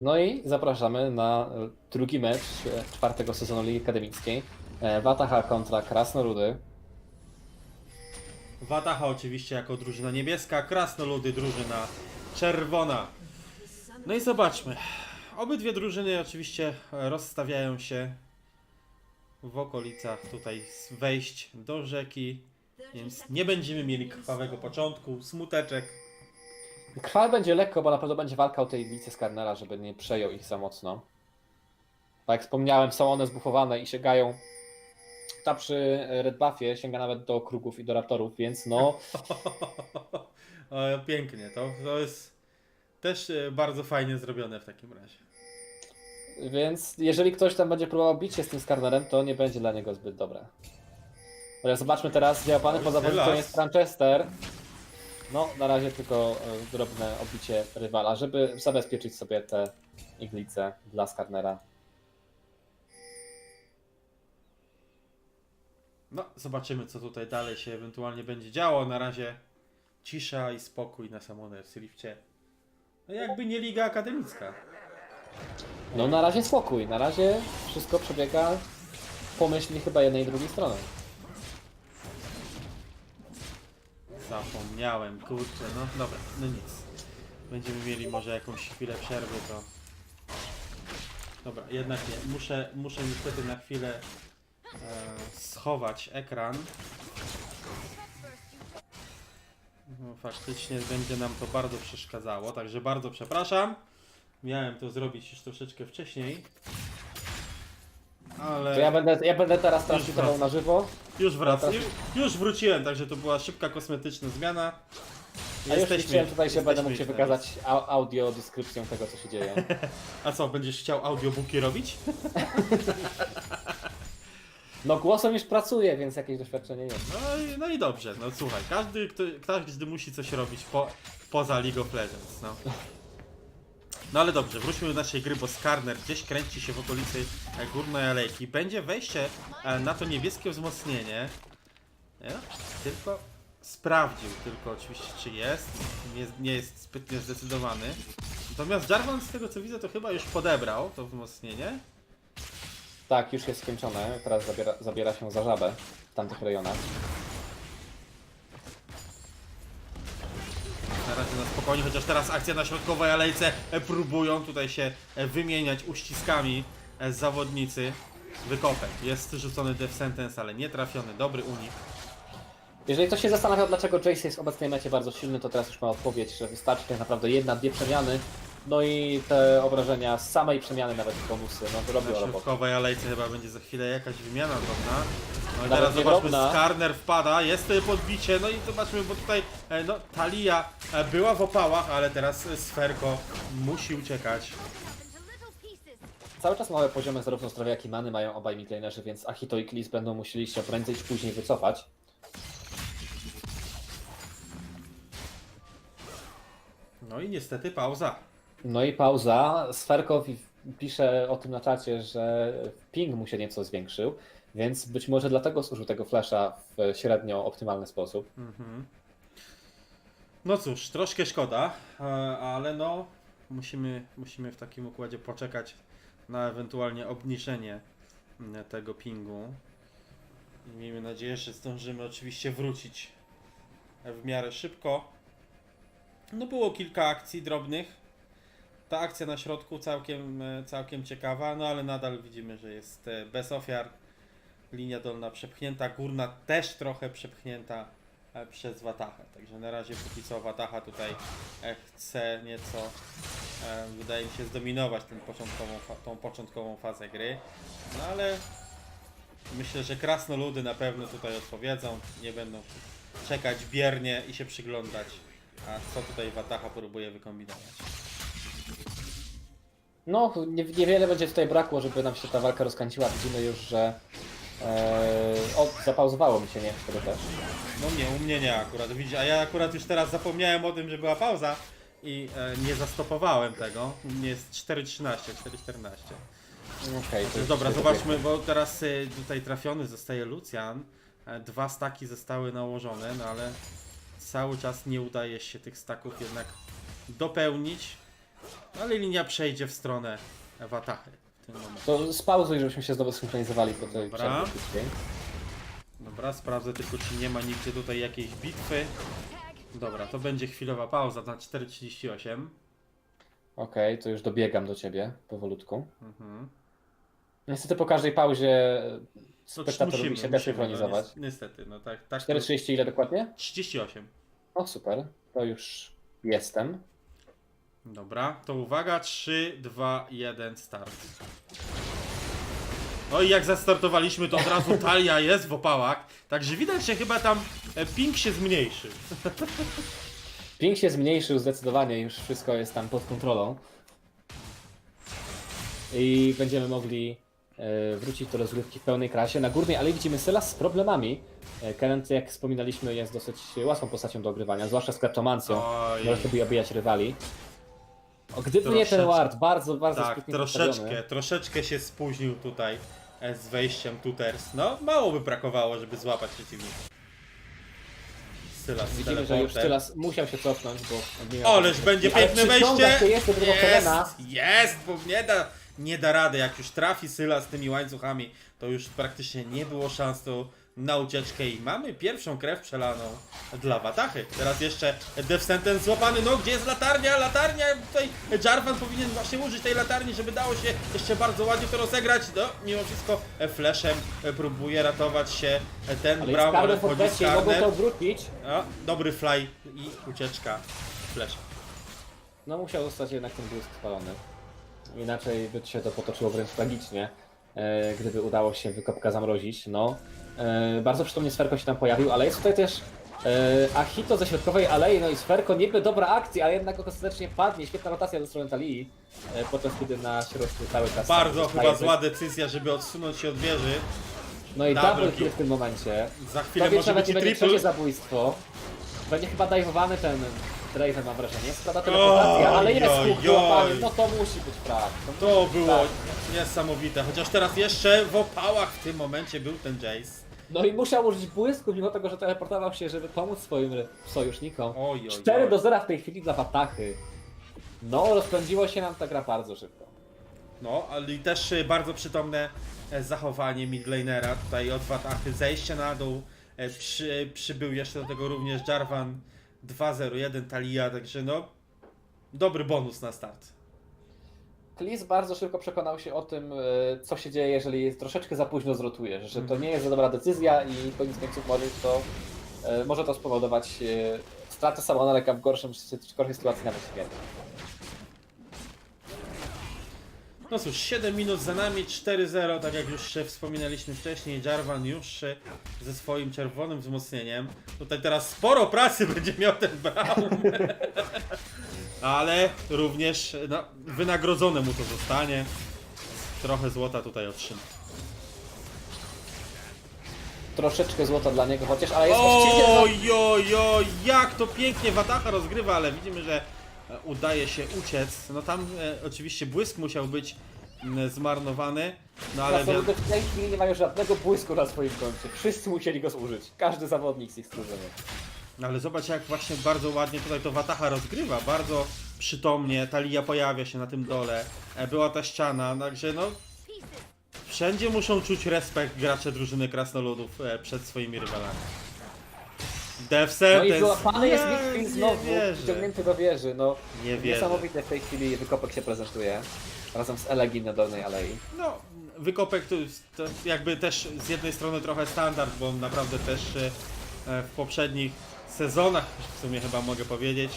No i zapraszamy na e, drugi mecz e, czwartego sezonu Ligi Akademickiej. E, Wataha kontra Krasnoludy. Wataha oczywiście jako drużyna niebieska, Krasnoludy drużyna czerwona. No i zobaczmy. Obydwie drużyny oczywiście rozstawiają się w okolicach tutaj wejść do rzeki, więc nie będziemy mieli krwawego początku, smuteczek. Krwawy będzie lekko, bo na pewno będzie walka o tej licy Skarnera, żeby nie przejął ich za mocno. Tak jak wspomniałem, są one zbufowane i sięgają. Ta przy Red Buffie sięga nawet do krugów i do raptorów, więc no. pięknie, to, to jest też e, bardzo fajnie zrobione w takim razie. Więc jeżeli ktoś tam będzie próbował bić się z tym Skarnerem, to nie będzie dla niego zbyt dobre. Ale zobaczmy teraz, zjałapany Oj, po zawodniku Sylas. jest Manchester. No, na razie tylko e, drobne obicie rywala, żeby zabezpieczyć sobie te iglice dla Skarnera. No, zobaczymy co tutaj dalej się ewentualnie będzie działo. Na razie cisza i spokój na Summoner's Rifcie. No jakby nie liga akademicka. No, na razie spokój, na razie wszystko przebiega myśli chyba jednej i drugiej strony. Zapomniałem, kurczę, no dobra, no nic. Będziemy mieli może jakąś chwilę przerwy, to... Dobra, jednak nie. Muszę, muszę niestety na chwilę e, schować ekran. No, faktycznie będzie nam to bardzo przeszkadzało, także bardzo przepraszam. Miałem to zrobić już troszeczkę wcześniej. Ale... To ja będę, ja będę teraz transmitował na żywo, Już wracam. Teraz- Ju- Już wróciłem, także to była szybka kosmetyczna zmiana. a już chciałem tutaj się będę mógł się już wykazać au- audio deskrypcją tego, co się dzieje. A co, będziesz chciał audiobooki robić? No, głosem już pracuję, więc jakieś doświadczenie jest. No i, no i dobrze, no słuchaj, każdy, kto, każdy musi coś robić po, poza League of Legends, no. No ale dobrze, wróćmy do naszej gry, bo Skarner gdzieś kręci się w okolicy e, górnej alejki. Będzie wejście e, na to niebieskie wzmocnienie. Nie? Tylko sprawdził, tylko oczywiście czy jest. Nie, nie jest zbytnio zdecydowany. Natomiast Jarvan z tego co widzę to chyba już podebrał to wzmocnienie. Tak, już jest skończone. Teraz zabiera, zabiera się za żabę w tamtych rejonach. Na na spokojnie, chociaż teraz akcja na środkowej alejce e, próbują tutaj się e, wymieniać uściskami e, zawodnicy. Wykopek. Jest rzucony Death Sentence, ale nie trafiony. Dobry unik. Jeżeli ktoś się zastanawiał, dlaczego Jace jest w obecnej mecie bardzo silny, to teraz już ma odpowiedź, że wystarczy tak naprawdę jedna, dwie przemiany. No i te obrażenia z samej przemiany, nawet bonusy, no to Na robią robotę. środkowej alejce chyba będzie za chwilę jakaś wymiana drobna. No i Nawet teraz nie zobaczmy, drobna. Skarner wpada, jest e, podbicie, no i zobaczmy, bo tutaj e, no, Talia e, była w opałach, ale teraz e, Sferko musi uciekać. Cały czas małe poziomy zarówno zdrowia, jak i many mają obaj midlanerzy, więc Achito i Klis będą musieli się prędzej czy później wycofać. No i niestety pauza. No i pauza. Sferkow pisze o tym na czacie, że ping mu się nieco zwiększył, więc być może dlatego zużył tego flasha w średnio optymalny sposób. Mhm. No cóż, troszkę szkoda, e, ale no musimy, musimy w takim układzie poczekać na ewentualnie obniżenie mm, tego pingu. I miejmy nadzieję, że zdążymy oczywiście wrócić w miarę szybko. No było kilka akcji drobnych. Ta akcja na środku całkiem, e, całkiem ciekawa, no ale nadal widzimy, że jest e, bez ofiar. Linia dolna przepchnięta, górna też trochę przepchnięta e, przez Watachę. Także na razie póki co Wataha tutaj chce nieco, wydaje mi się, zdominować ten początkową, tą początkową fazę gry. No ale myślę, że krasnoludy na pewno tutaj odpowiedzą. Nie będą czekać biernie i się przyglądać, a co tutaj Wataha próbuje wykombinować. No, nie, niewiele będzie tutaj brakło, żeby nam się ta walka rozkręciła. Widzimy już, że e, o, zapauzowało mi się, nie? Wtedy też. No nie, u mnie nie akurat, widzisz, a ja akurat już teraz zapomniałem o tym, że była pauza i e, nie zastopowałem tego. U mnie jest 4.13, 4.14. Okej, to już Dobra, zobaczmy, bo teraz y, tutaj trafiony zostaje Lucian. E, Dwa staki zostały nałożone, no ale cały czas nie udaje się tych staków jednak dopełnić. Ale linia przejdzie w stronę Watachy w tym momencie. To spauzuj, żebyśmy się znowu synchronizowali po tej Dobra. przerwie. Dobra, sprawdzę tylko, czy nie ma nigdzie tutaj jakiejś bitwy. Dobra, to będzie chwilowa pauza na 4.38. Okej, to już dobiegam do ciebie powolutku. Mhm. Niestety po każdej pauzie To spektator musimy, lubi się musimy, desynchronizować. No, niestety, no tak. tak to- 4.30 ile dokładnie? 38. O super, to już jestem. Dobra, to uwaga, 3, 2, 1, start. No i jak zastartowaliśmy, to od razu talia jest w opałach, także widać, że chyba tam e, ping się zmniejszy. Ping się zmniejszył zdecydowanie, już wszystko jest tam pod kontrolą. I będziemy mogli e, wrócić do rozgrywki w pełnej krasie. Na górnej alei widzimy Sylas z problemami. E, Kenneth, jak wspominaliśmy, jest dosyć łatwą postacią do ogrywania, zwłaszcza z kleptomancją. Oj, Może sobie obijać rywali. O, gdyby nie ten Troszeczkę. ward, bardzo, bardzo tak, sprytnie troszeczkę, postawiony. troszeczkę się spóźnił tutaj e, z wejściem tuters. No, mało by brakowało, żeby złapać przeciwnika. Sylas, Widzimy, że już. Sylas musiał się cofnąć, bo nie miał- Ależ będzie Ale piękne przyciąga wejście! się jeszcze do tego Helena. Jest, jest, bo nie da, nie da rady. Jak już trafi Syla z tymi łańcuchami, to już praktycznie nie było szans na ucieczkę i mamy pierwszą krew przelaną dla Watachy. Teraz jeszcze Death Sentence złapany, no gdzie jest latarnia? Latarnia, tutaj Jarvan powinien właśnie użyć tej latarni, żeby dało się jeszcze bardzo ładnie to rozegrać. No, mimo wszystko e, flashem e, próbuje ratować się e, ten Ale Brown, ale wchodzi mogą to odwrócić. No, dobry fly i ucieczka flashem. No musiał zostać jednak ten błysk spalony. Inaczej by się to potoczyło wręcz tragicznie, gdyby udało się wykopka zamrozić. No, bardzo przytomnie Sferko się tam pojawił, ale jest tutaj też e, Achito ze środkowej alei, no i Sferko niby dobra akcja, ale jednak ostatecznie padnie. Świetna rotacja ze strony Talii, e, podczas kiedy na środku cały czas... Bardzo chyba zła decyzja, żeby odsunąć się od wieży. No i double double kill. w tym momencie. Za chwilę To wie, może być i triple. zabójstwo. Będzie chyba dajwowany ten Draven mam wrażenie. Składa Oj, teleportacja, ale jest huk. No to musi być frak. To było Tak. niesamowite. Chociaż teraz jeszcze w opałach w tym momencie był ten Jace. No i musiał użyć błysku, mimo tego, że teleportował się, żeby pomóc swoim sojusznikom. Oj, oj, 4 oj. do 0 w tej chwili dla Watachy. No, rozpędziło się nam ta gra bardzo szybko. No, ale i też y, bardzo przytomne e, zachowanie midlanera tutaj od Watachy. Zejście na dół. E, Przy, przybył jeszcze do tego również Jarvan 2-0-1 Talia, także no dobry bonus na start. Klis bardzo szybko przekonał się o tym, e, co się dzieje, jeżeli troszeczkę za późno zrotujesz, że to nie jest za dobra decyzja i koniec końców może to, e, może to spowodować e, stratę Samonareka w gorszym, w gorszej sytuacji nawet śmierci. No cóż, 7 minut za nami, 4-0, tak jak już wspominaliśmy wcześniej, Jarvan już ze swoim czerwonym wzmocnieniem. Tutaj teraz sporo pracy będzie miał ten Brown. Ale również no, wynagrodzone mu to zostanie. Trochę złota tutaj otrzyma. Troszeczkę złota dla niego chociaż, ale jest właściwie... no- Oj, oj, oj, jak to pięknie Watacha rozgrywa, ale widzimy, że e, udaje się uciec. No tam e, oczywiście błysk musiał być m, zmarnowany, no ale... Wi- w tej chwili nie mają żadnego błysku na swoim koncie. Wszyscy musieli go zużyć. Każdy zawodnik z ich drużyny. Ale zobacz jak właśnie bardzo ładnie tutaj to Wataha rozgrywa, bardzo przytomnie, Talia pojawia się na tym dole, e, była ta ściana, także no wszędzie muszą czuć respekt gracze drużyny Krasnoludów e, przed swoimi rywalami. Death No i złapany jest nie znowu, wciągnięty do wieży. No, Nie wierzę. niesamowite w tej chwili wykopek się prezentuje. Razem z Elegii na dolnej alei. No, wykopek to, jest- to jakby też z jednej strony trochę standard, bo naprawdę też e, w poprzednich sezonach, w sumie chyba mogę powiedzieć,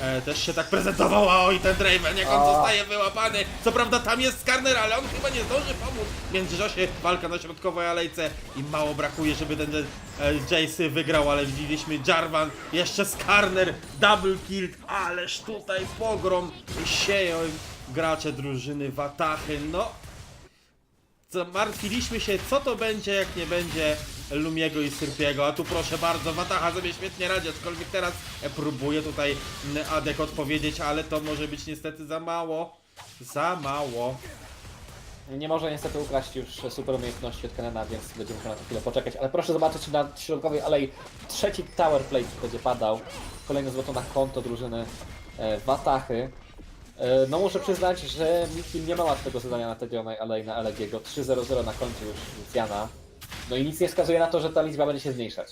e, też się tak prezentował, a oj ten Draven, jak on A. zostaje wyłapany. Co prawda tam jest Skarner, ale on chyba nie zdąży pomóc. W międzyczasie walka na środkowej alejce i mało brakuje, żeby ten e, Jace wygrał, ale widzieliśmy Jarvan, jeszcze Skarner, double kill, ależ tutaj pogrom sieją gracze drużyny Watachy, no Martwiliśmy się, co to będzie, jak nie będzie Lumiego i Syrpiego, a tu proszę bardzo, Wataha sobie świetnie radzi, aczkolwiek teraz e, próbuję tutaj m, Adek odpowiedzieć, ale to może być niestety za mało. Za mało. Nie może niestety ukraść już super umiejętności od Kenena, więc będziemy musiał na to chwilę poczekać. Ale proszę zobaczyć na środkowej alei trzeci Tower Plate będzie padał. Kolejne złoto na konto drużyny e, Watachy. E, No muszę przyznać, że Mikil nie ma łatwego zadania na Tebiona, ale i na Elegiego. 3-0-0 na koncie już Luciana. No i nic nie wskazuje na to, że ta liczba będzie się zmniejszać.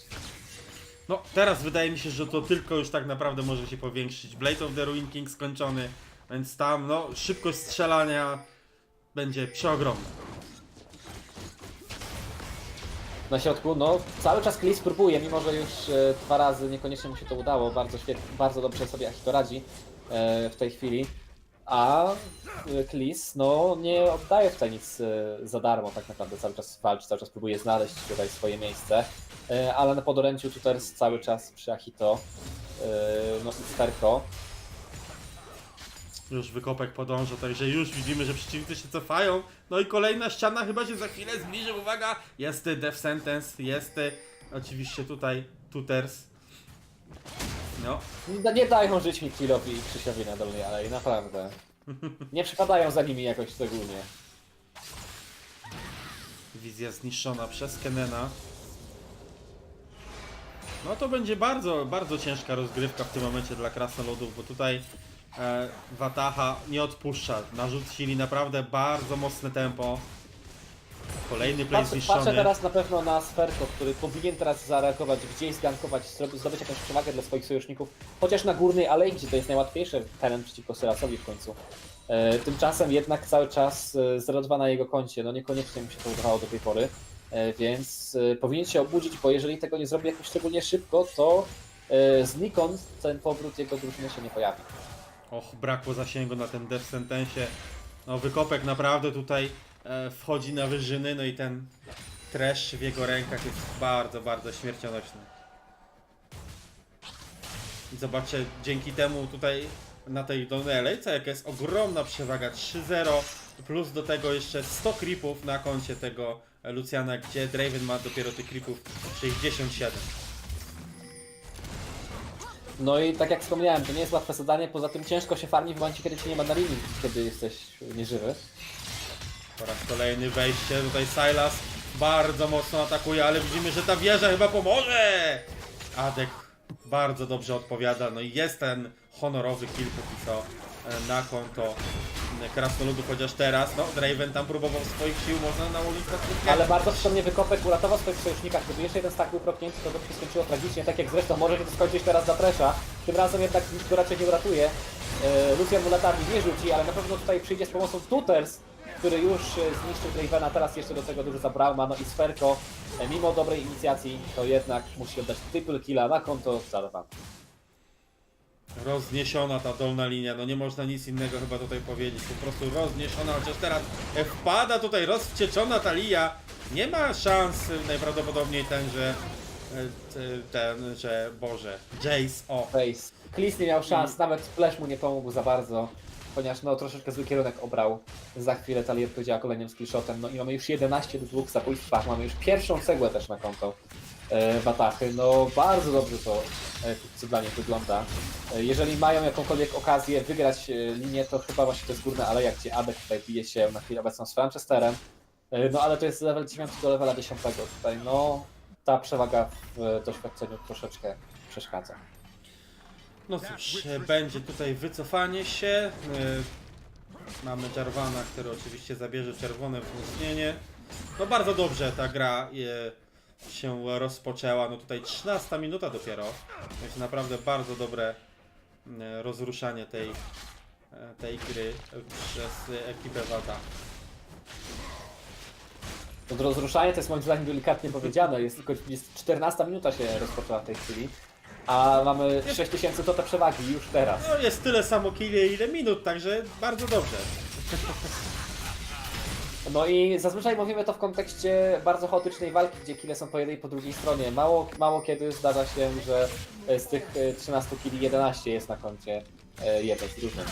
No, teraz wydaje mi się, że to tylko już tak naprawdę może się powiększyć. Blade of the Ruin King skończony, więc tam, no, szybkość strzelania będzie przeogromna. Na środku, no cały czas Klis próbuje, mimo że już e, dwa razy niekoniecznie mu się to udało. Bardzo świetnie, bardzo dobrze sobie Akito radzi e, w tej chwili. A Klis, no nie oddaje tutaj nic e, za darmo tak naprawdę. Cały czas walczy, cały czas próbuje znaleźć tutaj swoje miejsce. E, ale na podoręciu Tuters cały czas przy Akito. E, no i Sterko. Już wykopek podąża, także już widzimy, że przeciwnicy się cofają. No i kolejna ściana chyba się za chwilę zbliży. Uwaga! Jest y, Death Sentence, jest y, oczywiście tutaj Tuters. No, No, Nie dają żyć Mikilowi i Krzysiowi na dolnej alei, naprawdę. Nie przypadają za nimi jakoś szczególnie. wizja zniszczona przez Kenena. No to będzie bardzo, bardzo ciężka rozgrywka w tym momencie dla krasnoludów, bo tutaj e, Wataha nie odpuszcza. Narzucili naprawdę bardzo mocne tempo. Kolejny play Patrzę, zniszczony. patrzę teraz na pewno na Sferko, który powinien teraz zareagować, gdzieś zgankować, zro- zdobyć jakąś przewagę dla swoich sojuszników, chociaż na górnej alei, gdzie to jest najłatwiejsze teren przeciwko Syrasowi w końcu. E, tymczasem jednak cały czas e, 0-2 na jego koncie, no niekoniecznie mu się to udawało do tej pory, e, więc e, powinien się obudzić, bo jeżeli tego nie zrobi jakoś szczególnie szybko, to e, znikąd ten powrót jego drużyny się nie pojawi. Och, brakło zasięgu na ten Death. No wykopek naprawdę tutaj wchodzi na wyżyny, no i ten trash w jego rękach jest bardzo, bardzo śmiercionośny. Zobaczcie, dzięki temu tutaj na tej dolnej alejce, jaka jest ogromna przewaga 3-0, plus do tego jeszcze 100 creepów na koncie tego e, Luciana, gdzie Draven ma dopiero tych creepów 67. No i tak jak wspomniałem, to nie jest łatwe zadanie, poza tym ciężko się farmi w momencie, kiedy ci nie ma na linii, kiedy jesteś nieżywy. Po raz kolejny wejście, tutaj Silas bardzo mocno atakuje, ale widzimy, że ta wieża chyba pomoże! Adek bardzo dobrze odpowiada, no i jest ten honorowy kill póki co e, na konto e, Krasnoludów, chociaż teraz, no Draven tam próbował swoich sił, można nałożyć na skutkę. Ale bardzo przytomnie wykopek uratował swoich sojusznikach. Gdyby jeszcze jeden stack był proknięty, to by się skończyło tragicznie, tak jak zresztą może się to skończyć teraz dla Tresha. Tym razem jednak nikt raczej nie uratuje. E, Lucian mu latarni nie rzuci, ale na pewno tutaj przyjdzie z pomocą Tuters, który już e, zniszczył Dravena, teraz jeszcze do tego dużo Brauma, no i Sferko, e, mimo dobrej inicjacji, to jednak musi oddać triple killa na konto Zarvan. Rozniesiona ta dolna linia, no nie można nic innego chyba tutaj powiedzieć, po prostu rozniesiona, chociaż teraz e, wpada tutaj rozwścieczona ta lija, nie ma szans najprawdopodobniej ten, że ten, że Boże, Jace, o, Face. Klis nie miał szans, nawet Flash mu nie pomógł za bardzo, ponieważ no troszeczkę zły kierunek obrał. Za chwilę Talier powiedziała kolejnym skillshotem, no i mamy już 11 do dwóch zabójstwach, mamy już pierwszą cegłę też na konto e, Batachy, no bardzo dobrze to e, co dla nich wygląda. E, jeżeli mają jakąkolwiek okazję wygrać e, linię, to chyba właśnie to jest górna aleja, gdzie Adek tutaj bije się na chwilę obecną z Franchesterem, e, no ale to jest level 9 do levela 10 tutaj, no ta przewaga w e, doświadczeniu troszeczkę przeszkadza. No cóż, będzie tutaj wycofanie się. E, Mamy Jarvana, który oczywiście zabierze czerwone wzmocnienie. No bardzo dobrze ta gra e, się rozpoczęła. No tutaj 13 minuta dopiero. Więc naprawdę bardzo dobre e, rozruszanie tej, tej gry przez ekipę Wada. To rozruszanie to jest moim zdaniem delikatnie powiedziane. Jest tylko jest 14 minuta się rozpoczęła w tej chwili. A mamy 6000 to te przewagi już teraz. No jest tyle samo killi, ile minut, także bardzo dobrze. No i zazwyczaj mówimy to w kontekście bardzo chaotycznej walki, gdzie kile są po jednej i po drugiej stronie. Mało, mało kiedy zdarza się, że e, z tych e, 13 kili 11 jest na koncie e, jeden z drużyn.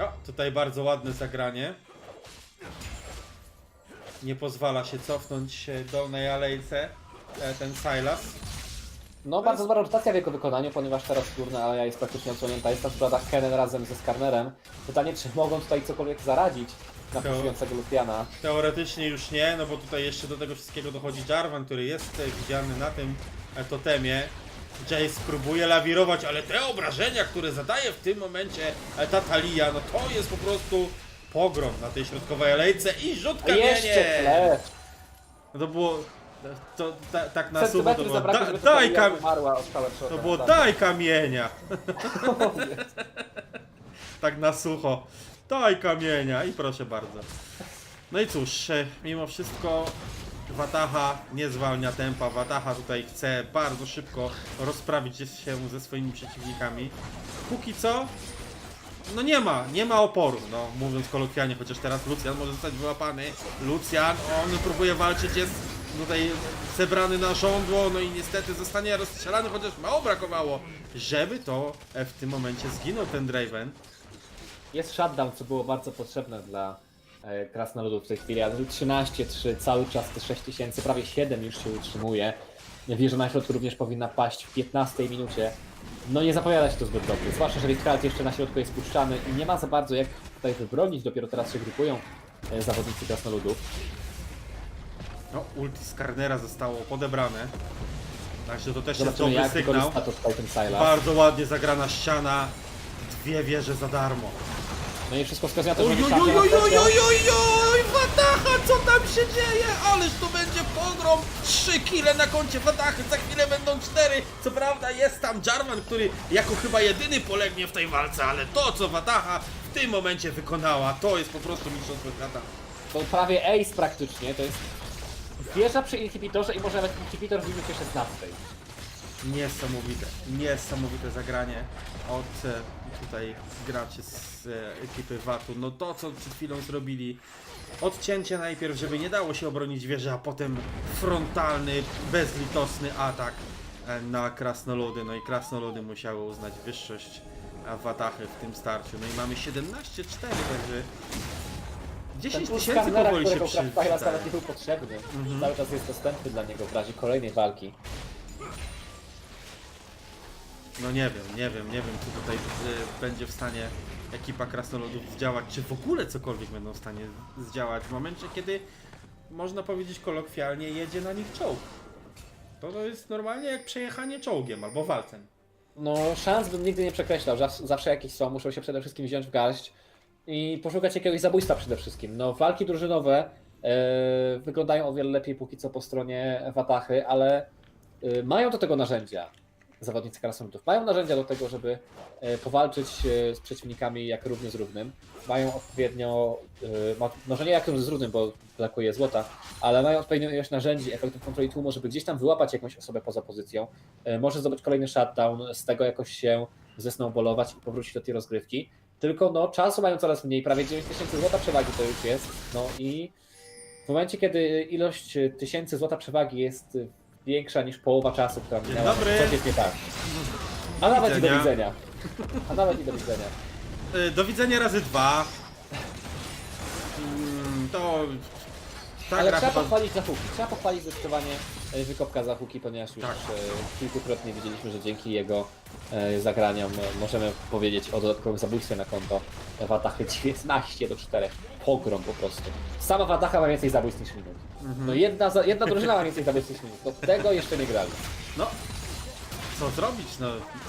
O, tutaj bardzo ładne zagranie. Nie pozwala się cofnąć e, dolnej alejce e, ten Silas. No bardzo dobra rotacja w jego wykonaniu, ponieważ teraz górna aleja jest praktycznie odsłonięta. Jest tam sprawa Kennen razem ze Skarnerem. Pytanie, czy mogą tutaj cokolwiek zaradzić na To- puszującego Luciana. Teoretycznie już nie, no bo tutaj jeszcze do tego wszystkiego dochodzi Jarvan, który jest e, widziany na tym e, totemie. Jace próbuje lawirować, ale te obrażenia, które zadaje w tym momencie e, ta Talia, no to jest po prostu pogrom na tej środkowej alejce i rzut A jeszcze kamieniem. flash. No to było, to, ta, tak na sucho to było, zabrakło, da, żeby daj, Talia kam, umarła od power shota. to było Tak. daj kamienia. tak na sucho. Daj kamienia i proszę bardzo. No i cóż, e, mimo wszystko Wataha nie zwalnia tempa. Wataha tutaj chce bardzo szybko rozprawić się ze swoimi przeciwnikami. Póki co, no nie ma, nie ma oporu, no mówiąc kolokwialnie, chociaż teraz Lucian może zostać wyłapany. Lucian, on próbuje walczyć, jest tutaj zebrany na żądło, no i niestety zostanie rozstrzelany, chociaż mało brakowało, żeby to e, w tym momencie zginął ten Draven. Jest shutdown, co było bardzo potrzebne dla e, krasnoludów w tej chwili, ale 13-3, cały czas te 6000, prawie 7 już się utrzymuje. Wieża na środku również powinna paść w 15 minucie. No nie zapowiada się to zbyt dobrze, zwłaszcza, że Ritkart jeszcze na środku jest puszczany i nie ma za bardzo jak tutaj wybronić, dopiero teraz się grupują e, zawodnicy krasnoludów. No, ulti z Karnera zostało podebrane. Także to też jest dobry sygnał. wykorzysta to tutaj ten Sylas. Bardzo ładnie zagrana ściana. Dwie wieże za darmo. No i wszystko wskazuje na to, że oj, Watacha, co tam się dzieje? Ależ to będzie pogrom! Trzy kile na koncie Watachy, za chwilę będą cztery. Co prawda jest tam Jarvan, który jako chyba jedyny polegnie w tej walce, ale to, co Wataha w tym momencie wykonała, to jest po prostu mistrzostwo świata. To prawie ace praktycznie, to jest wieża przy inhibitorze i może nawet inhibitor w minucie 16. Niesamowite, niesamowite zagranie od e, tutaj graczy z e, ekipy Watu. No to, co przed chwilą zrobili. Odcięcie najpierw, żeby nie dało się obronić wieży, a potem frontalny, bezlitosny atak e, na krasnoludy. No i krasnoludy musiały uznać wyższość Watachy w tym starciu. No i mamy 17-4, także 10 Ten tysięcy Karnera, powoli się którego przy... Nie był potrzebny. Mhm. Cały czas jest dostępny dla niego w razie kolejnej walki. No nie wiem, nie wiem, nie wiem, czy tutaj y, będzie w stanie ekipa krasnoludów zdziałać, czy w ogóle cokolwiek będą w stanie zdziałać w momencie, kiedy można powiedzieć kolokwialnie jedzie na nich czołg. To, to jest normalnie jak przejechanie czołgiem albo walcem. No, szans bym nigdy nie przekreślał. Zawsze, zawsze jakieś są, muszą się przede wszystkim wziąć w garść i poszukać jakiegoś zabójstwa przede wszystkim. No, walki drużynowe e, wyglądają o wiele lepiej póki co po stronie Watachy, ale e, mają do tego narzędzia. Zawodnicy krasnoludów mają narzędzia do tego, żeby e, powalczyć e, z przeciwnikami jak równy z równym. Mają odpowiednio, e, może nie jak równy z równym, bo brakuje złota, ale mają odpowiednią ilość narzędzi, efektów kontroli tłumu, żeby gdzieś tam wyłapać jakąś osobę poza pozycją. Może zdobyć kolejny shutdown, z tego jakoś się zesnowbolować i powrócić do tej rozgrywki. Tylko no, czasu mają coraz mniej, prawie 9000 złota przewagi to już jest. No i w momencie, kiedy ilość tysięcy złota przewagi jest większa niż połowa czasu, która minęła, dobry. coś jest nie tak. A nawet i do widzenia. widzenia. A nawet i do widzenia. Y, do widzenia razy dwa. Mm, to... Ta Ale gra trzeba chyba... pochwalić za huki. Trzeba pochwalić zdecydowanie e, wykopka za huki, ponieważ już Tak. e, kilkukrotnie widzieliśmy, że dzięki jego e, zagraniom e, możemy powiedzieć o dodatkowym zabójstwie na konto Watachy 19 do 4. Pogrom po prostu. Sama Watacha ma więcej zabójstw niż minut. Mhm. No jedna, za- jedna drużyna ma więcej zabójstw niż minut. No tego jeszcze nie grali. No, co zrobić? No,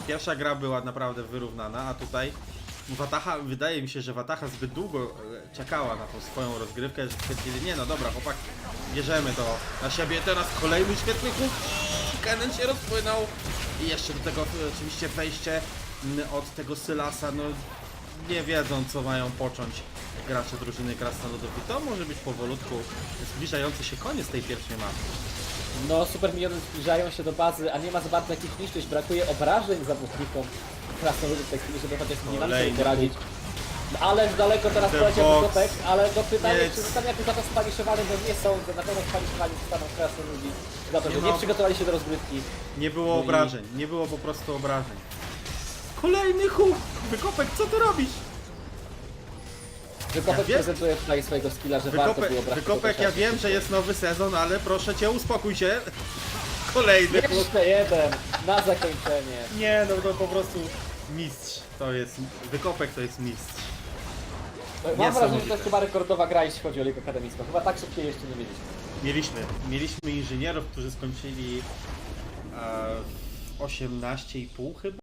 pierwsza gra była naprawdę wyrównana, a tutaj Wataha, wydaje mi się, że Wataha zbyt długo e, czekała na tą swoją rozgrywkę, że stwierdzili, nie no dobra, chłopak, bierzemy to na siebie. Teraz kolejny świetny huk. Kenen się rozpłynął i jeszcze do tego e, oczywiście wejście mm, od tego Sylasa, no nie wiedzą co mają począć gracze drużyny Krasnoludów i to może być powolutku zbliżający się koniec tej pierwszej mapy. No, super miniony zbliżają się do bazy, a nie ma za bardzo jakich niszczyć. Brakuje obrażeń zawodnikom krasnoludów chwili, żeby chociaż minimalnie sobie Kolejny poradzić. Ależ daleko teraz The poleciał box. Wykopek, ale do pytania, czy zostanie jakoś za to spaniszowany, bo nie sądzę. Na pewno spaniszowani zostaną krasnoludzi za to, Nie że ma- nie przygotowali się do rozgrywki. Nie było No i- obrażeń, nie było po prostu obrażeń. Kolejny huk! Wykopek, co ty robisz? Wykopek wiem. prezentuje tutaj swojego skilla, że warto Wykopek, było brać wykopek ja wiem, że jest nowy sezon, ale proszę cię, uspokój się. Kolejny. Jeszcze jeden, na zakończenie. Nie, no to po prostu mistrz. To jest, wykopek to jest mistrz. Mam wrażenie, że to jest chyba rekordowa gra, jeśli chodzi o ligę akademicką. Chyba tak szybkiej jeszcze nie mieliśmy. Mieliśmy, mieliśmy inżynierów, którzy skończyli e, 18,5 chyba?